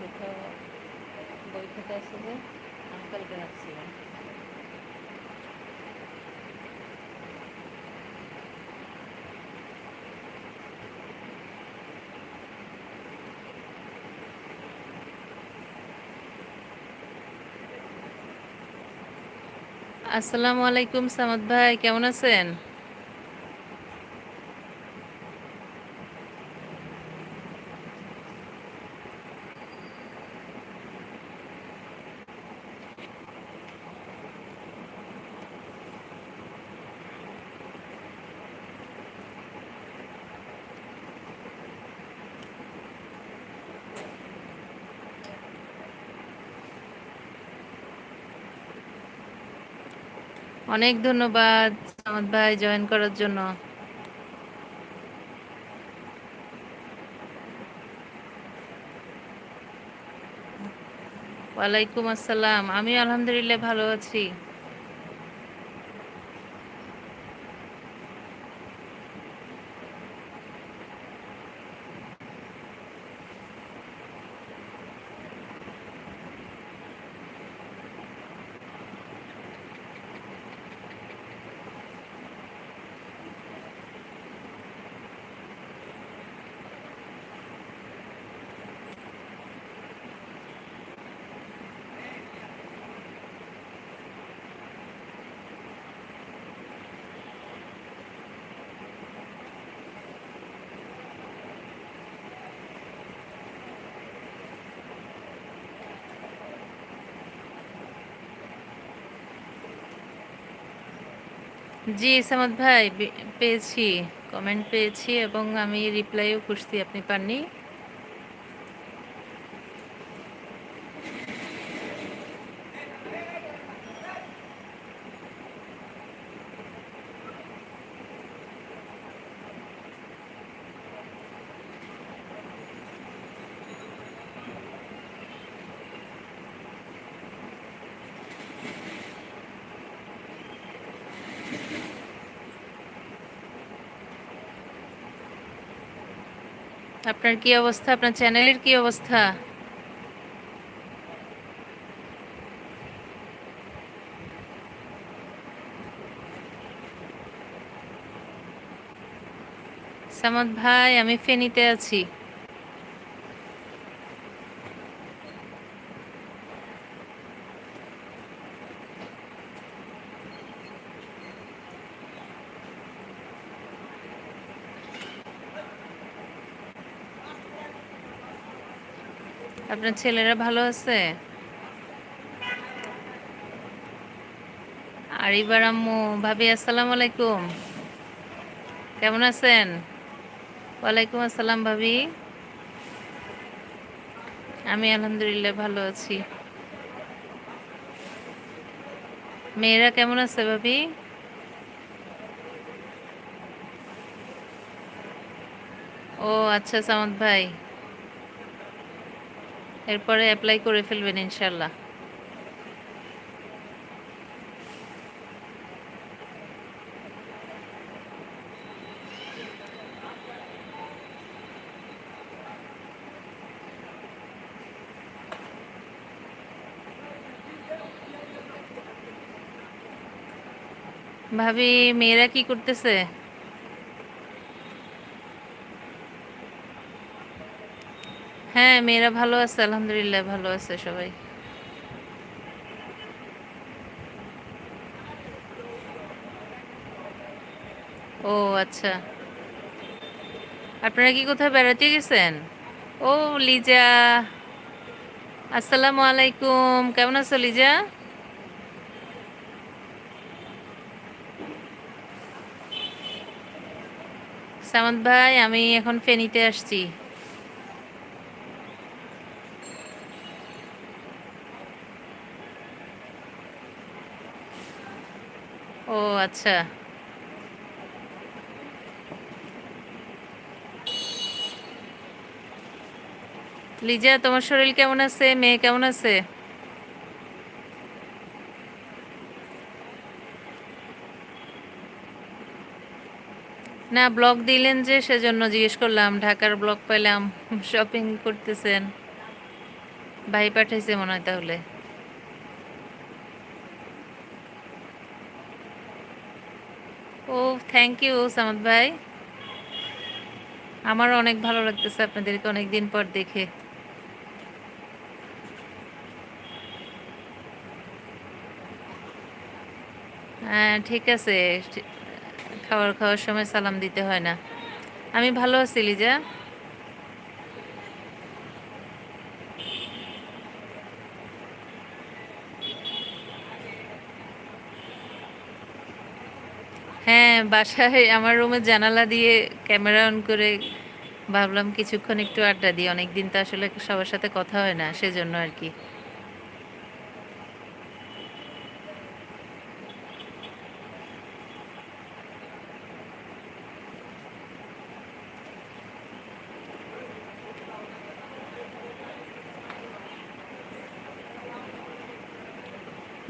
কোথাও বই খেতে যে রাখছিলাম আসসালামু আলাইকুম সামাদ ভাই কেমন আছেন? অনেক ধন্যবাদ সামদ ভাই জয়েন করার জন্য। ওয়ালাইকুম আসসালাম। আমি আলহামদুলিল্লাহ ভালো আছি। জি সামদ ভাই পেয়েছি কমেন্ট পেয়েছি এবং আমি রিপ্লাইও করছি আপনি পাননি? আপনার কি অবস্থা? আপনার চ্যানেলের কি অবস্থা? সামদ ভাই আমি ফেনীতে আছি। আপনার ছেলেরা ভালো আছে? আর আরিবার আম্মু, ভাবি, আসসালামু আলাইকুম। কেমন আছেন? ওয়ালাইকুম আসসালাম, ভাবি। আমি আলহামদুলিল্লাহ ভালো আছি। মেয়েরা কেমন আছে, ভাবি? ও আচ্ছা সামন্ত ভাই। এরপরে অ্যাপ্লাই করে ফেলবেন ইনশাল্লাহ ভাবি মেয়েরা কি করতেছে? হ্যাঁ মেয়েরা ভালো আছে, আলহামদুলিল্লাহ ভালো আছে সবাই। ও আচ্ছা। আপনারা কি কোথাও বেড়াতে গেছেন? ও, লিজা। আসসালামু আলাইকুম। কেমন আছো, লিজা? সামন্ত ভাই, আমি এখন ফেনীতে আসছি। ও আচ্ছা। লিজা, তোমার শরীর কেমন আছে? মেয়ে কেমন আছে? না, ব্লগ দিলেন যে, সেজন্য জিজ্ঞেস করলাম। ঢাকার ব্লগ পেলাম শপিং করতেছেন। ভাই পাঠাইছে মনে হয় তাহলে। ও থ্যাংক ইউ সামাদ ভাই। আমারও অনেক ভালো লাগতেছে আপনাদেরকে অনেক দিন পর দেখে। হ্যাঁ ঠিক আছে। খাবার খাওয়ার সময় সালাম দিতে হয় না। আমি ভালো আছি, লিজা। হ্যাঁ বাসায় আমার রুমে জানালা দিয়ে ক্যামেরা অন করে ভাবলাম কিছুক্ষণ একটু আড্ডা দিই। অনেকদিন তো আসলে সবার সাথে কথা হয় না, সেজন্য আর কি।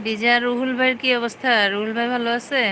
ডিজা রুহুল ভাইয়ের কি অবস্থা? রুহুল ভাই ভালো আছে?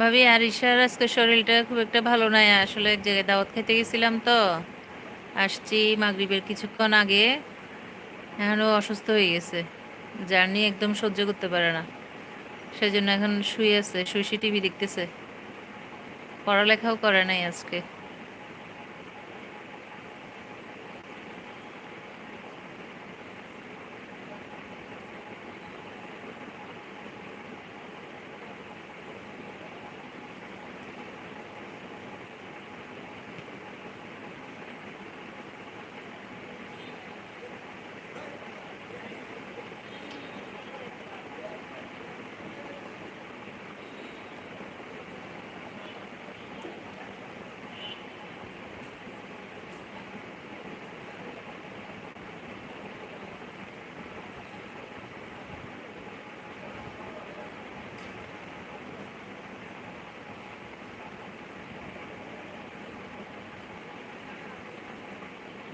ভাবি, আর ঈশার আজকে শরীরটা খুব একটা ভালো নাই। আসলে এক জায়গায় দাওয়াত খেতে গেছিলাম তো। আসছি মাগরীবের কিছুক্ষণ আগে। এখনও অসুস্থ হয়ে গেছে। জার্নি একদম সহ্য করতে পারে না। সেজন্য এখন শুয়ে আছে শুয়ে টিভি দেখতেছে। পড়ালেখাও করে নাই আজকে।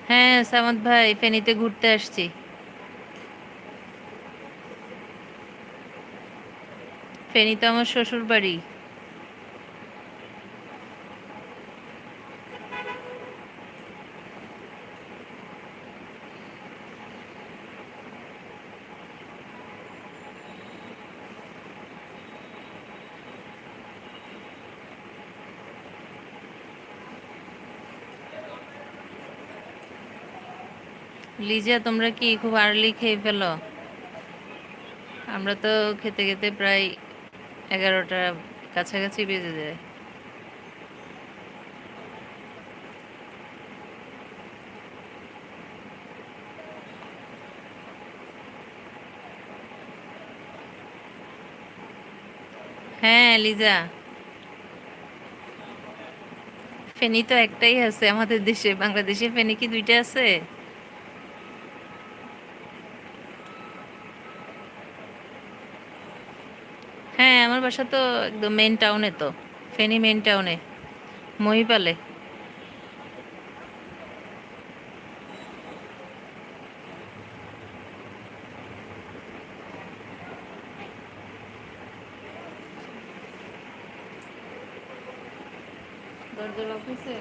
হ্যাঁ সামন্ত ভাই ফেনীতে ঘুরতে আসছি। ফেনী তো আমার শ্বশুর বাড়ি লিজা, তোমরা কি খুব আর্লি খেয়ে ফেলো? আমরা তো খেতে খেতে প্রায় এগারোটা কাছাকাছি বেজে যায়। হ্যাঁ লিজা। ফেনি তো একটাই আছে আমাদের দেশে, বাংলাদেশে ফেনি কি দুইটা আছে হ্যাঁ আমার বাসা তো একদম মেন টাউনে তো ফেনি মেন টাউনে মহিপালে। দরজার অফিসে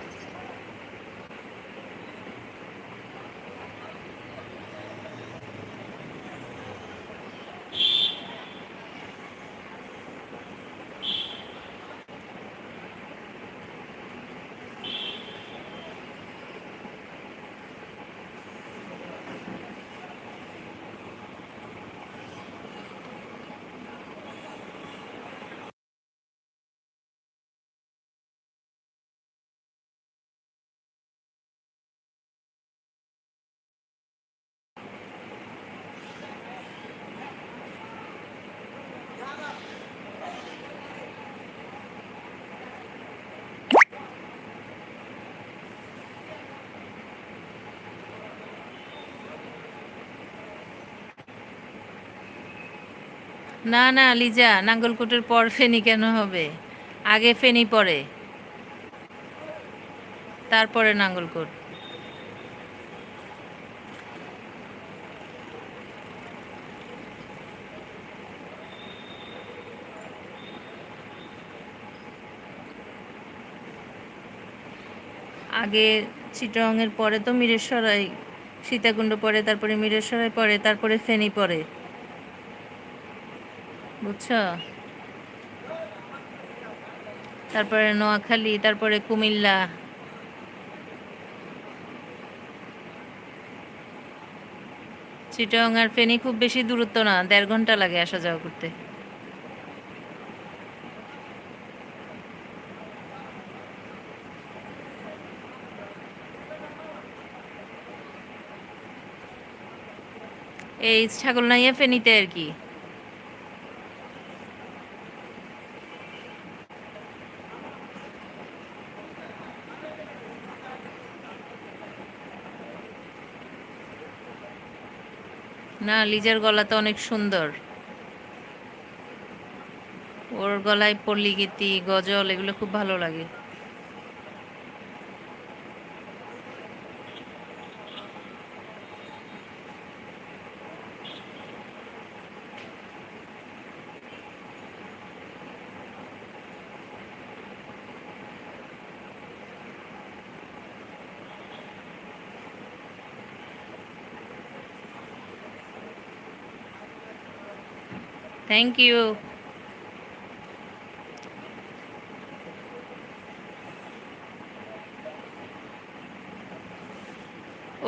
না না, লিজা, নাঙ্গলকোটের পর ফেনি কেন হবে? আগে ফেনি পরে। তারপরে নাঙ্গলকোট। আগে চিটংয়ের পরে তো মিরেশ্বরাই, সীতাকুণ্ড পরে, তারপরে মিরেশ্বরাই পরে, তারপরে ফেনী পরে। বুঝছ? তারপরে নোয়াখালী, তারপরে কুমিল্লা। চিটং আর ফেনী খুব বেশি দূরত্ব না, দেড় ঘণ্টা লাগে আসা যাওয়া করতে। এই ছাগল নাইয়া ফেনীতে আর কি। না, লিজার গলা তো অনেক সুন্দর। ওর গলায় পল্লী গীতি গজল, এগুলো খুব ভালো লাগে। থ্যাংক ইউ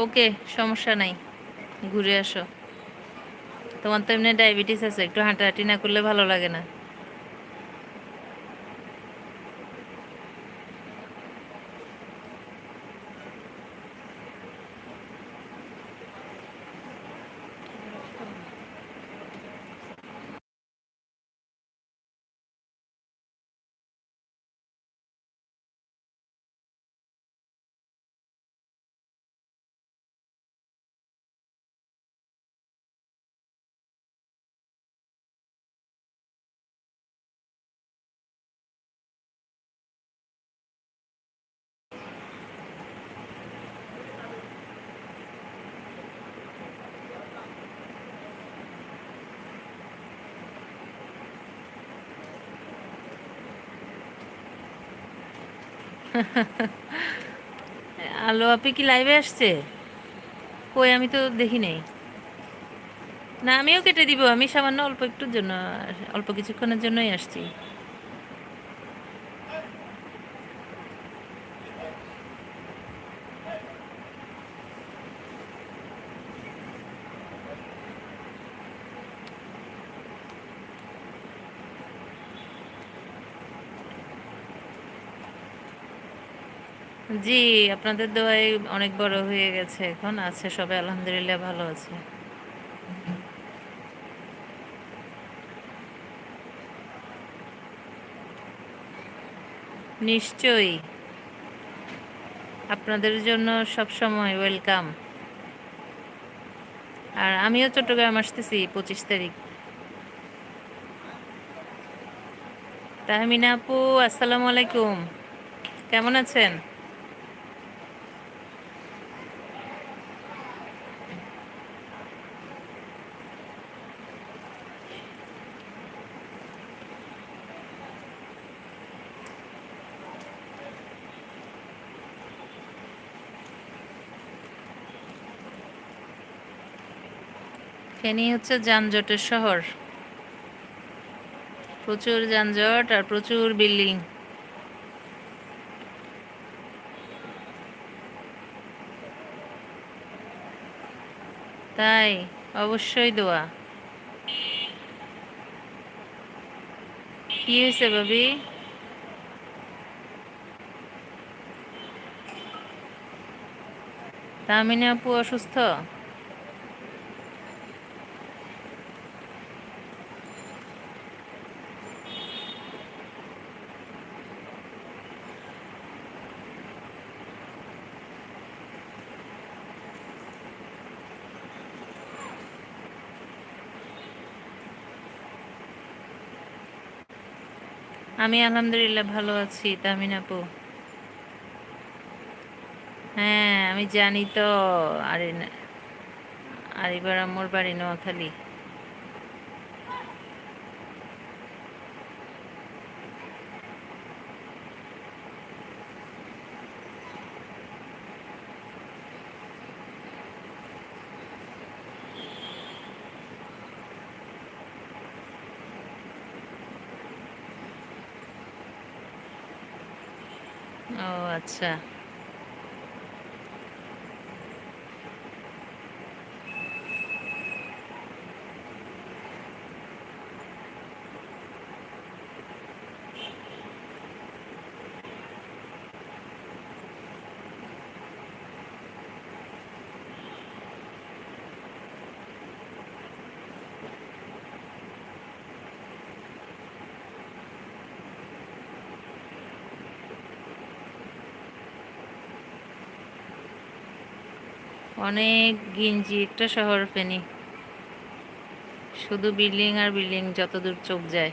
ওকে সমস্যা নাই। ঘুরে আসো। তোমার তো এমনি ডায়াবেটিস আছে, একটু হাঁটাহাঁটি না করলে ভালো লাগে না। আলো আপনি কি লাইভে আসছে? কই, আমি তো দেখি নাই। না, আমিও কেটে দিব, আমি সামান্য অল্প একটুর জন্য, অল্প কিছুক্ষণের জন্যই আসছি। জি, আপনাদের দোয়াই অনেক বড় হয়ে গেছে এখন। আছে সবাই, আলহামদুলিল্লাহ ভালো আছে। নিশ্চয়ই। আপনাদের জন্য সব সময় ওয়েলকাম। আর আমিও চট্টগ্রাম আসতেছি পঁচিশ তারিখ। তাহমিনা আপু, আসসালামু আলাইকুম। কেমন আছেন? ফেনী হচ্ছে যানজটের শহর। প্রচুর যানজট আর প্রচুর বিল্ডিং। তাই, অবশ্যই দোয়া। কি হয়েছে বাবি? তামিনী আপু অসুস্থ? আমি আলহামদুলিল্লাহ ভালো আছি, তামিন আপু। হ্যাঁ আমি জানি তো, আরে না আর এবার আমার বাড়ি নোয়াখালী। ও আচ্ছা। অনেক গিঞ্জি, একটা শহর ফেনি। শুধু বিল্ডিং আর বিল্ডিং যতদূর চোখ যায়।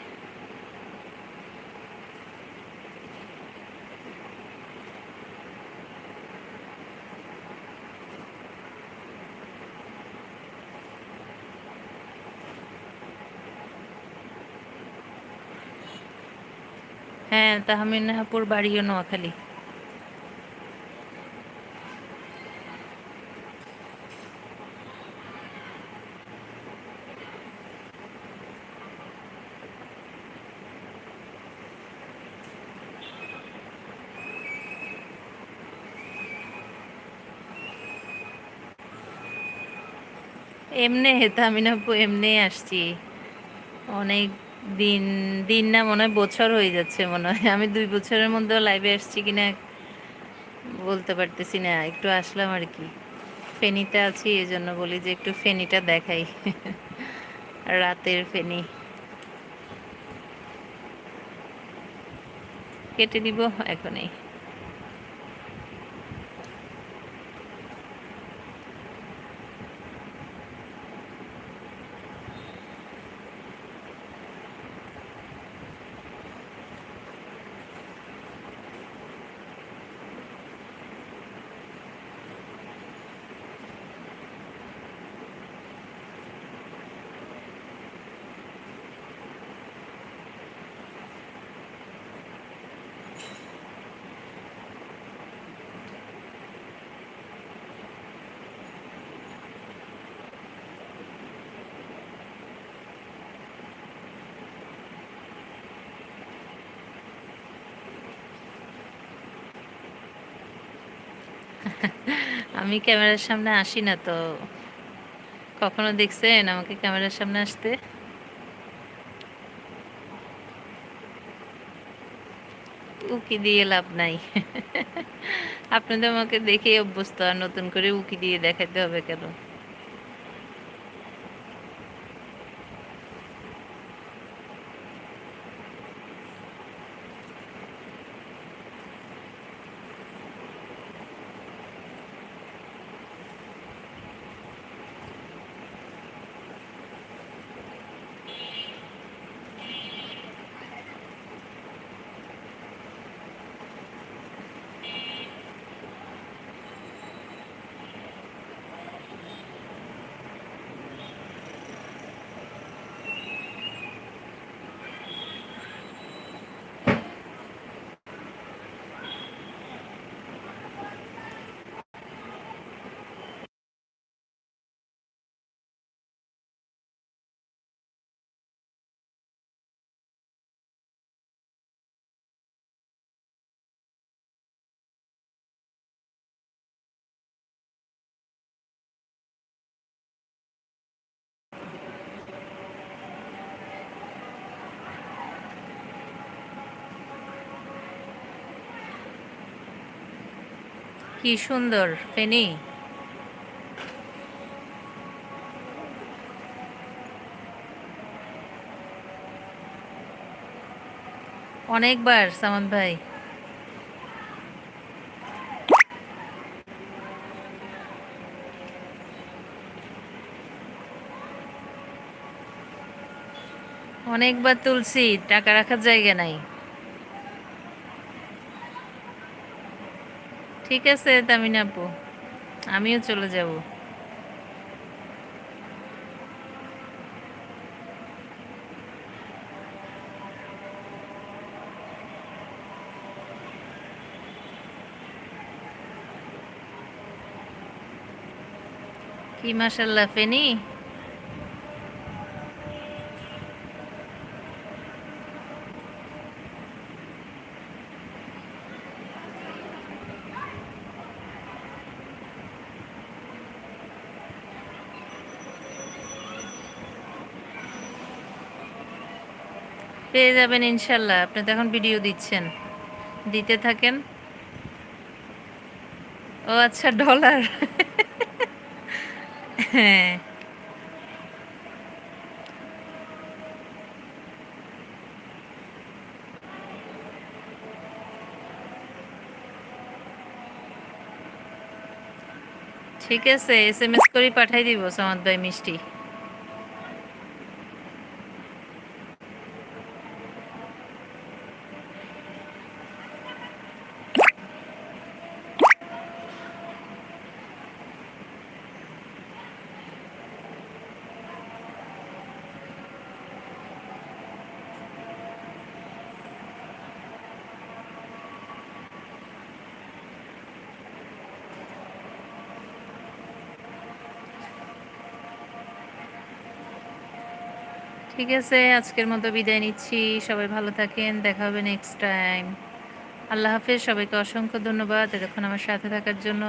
হ্যাঁ তাহমিনাপুর বাড়িও নোয়াখালী। এমনি তামিনাপু এমনি আসছি। অনেক দিন দিন না মনে হয়, বছর হয়ে যাচ্ছে মনে হয়। আমি দুই বছরের মধ্যেও লাইভে আসছি কিনা বলতে পারতেছি না, একটু আসলাম আর কি। ফেনিতে আছি এই জন্য বলি যে একটু ফেনিটা দেখাই। রাতের ফেনি। কেটে দিব এখনই। আমি ক্যামেরার সামনে আসি না তো। কখনো দেখছেন আমাকে ক্যামেরার সামনে আসতে? উকি দিয়ে লাভ নাই। আপনাদের আমাকে দেখেই অভ্যস্ত, আর নতুন করে উকি দিয়ে দেখাতে হবে কেন? কি সুন্দর ফেনি। অনেকবার সামন্ত ভাই। অনেকবার তুলছি টাকা রাখার জায়গা নাই। ঠিক আছে তামিন আপু। আমিও চলে যাব। কি মাসাল্লাহ ফেনি? পেয়ে যাবেন ইনশাল্লাহ। আপনি তো এখন ভিডিও দিচ্ছেন। দিতে থাকেন। ও আচ্ছা ডলার হ্যাঁ। ঠিক আছে এস এম এস করে পাঠাই দিব, সামাদ ভাই, মিষ্টি। ঠিক আছে, আজকের মতো বিদায় নিচ্ছি। সবাই ভালো থাকেন, দেখা হবে নেক্সট টাইম আল্লাহ হাফেজ, সবাইকে অসংখ্য ধন্যবাদ। এতক্ষণ আমার সাথে থাকার জন্য।